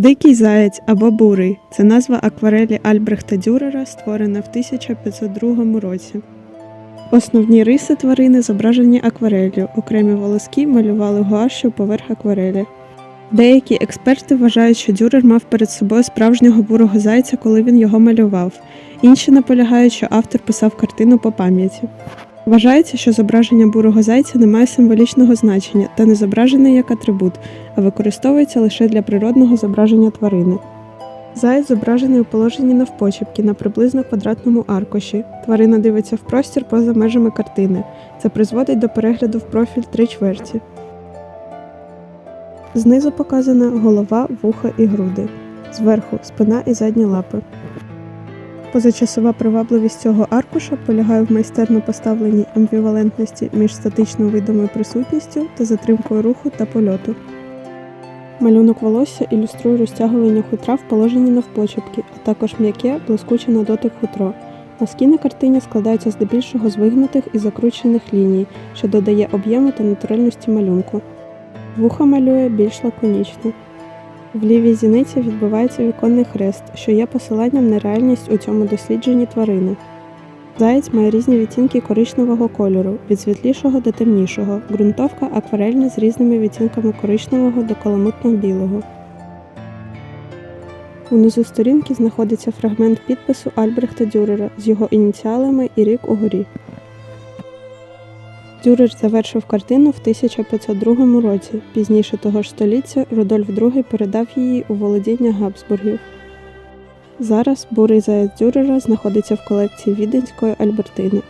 Дикий заєць або бурий це назва акварелі Альбрехта Дюрера, створена в 1502 році. Основні риси тварини зображені аквареллю, окремі волоски малювали гуашю поверх акварелі. Деякі експерти вважають, що Дюрер мав перед собою справжнього бурого зайця, коли він його малював. Інші наполягають, що автор писав картину по пам'яті. Вважається, що зображення бурого зайця не має символічного значення та не зображений як атрибут, а використовується лише для природного зображення тварини. Заєць зображений у положенні навпочепки на приблизно квадратному аркуші. Тварина дивиться в простір поза межами картини. Це призводить до перегляду в профіль три чверті. Знизу показана голова, вуха і груди. Зверху спина і задні лапи. Позачасова привабливість цього аркуша полягає в майстерно поставленій амбівалентності між статично видимою присутністю та затримкою руху та польоту. Малюнок волосся ілюструє розтягування хутра в положенні навпочепки, а також м'яке, блискуче на дотик хутро. Мазки на картині складаються здебільшого з вигнутих і закручених ліній, що додає об'єму та натуральності малюнку. Вуха малює більш лаконічно. В лівій зіниці відбувається віконний хрест, що є посиланням на реальність у цьому дослідженні тварини. Заєць має різні відтінки коричневого кольору, від світлішого до темнішого, ґрунтовка акварельна з різними відтінками коричневого до каламутно-білого. Унизу сторінки знаходиться фрагмент підпису Альбрехта Дюрера з його ініціалами і рік угорі. Дюрер завершив картину в 1502 році. Пізніше того ж століття Рудольф II передав її у володіння Габсбургів. Зараз бурий заяць Дюрера знаходиться в колекції Віденської Альбертини.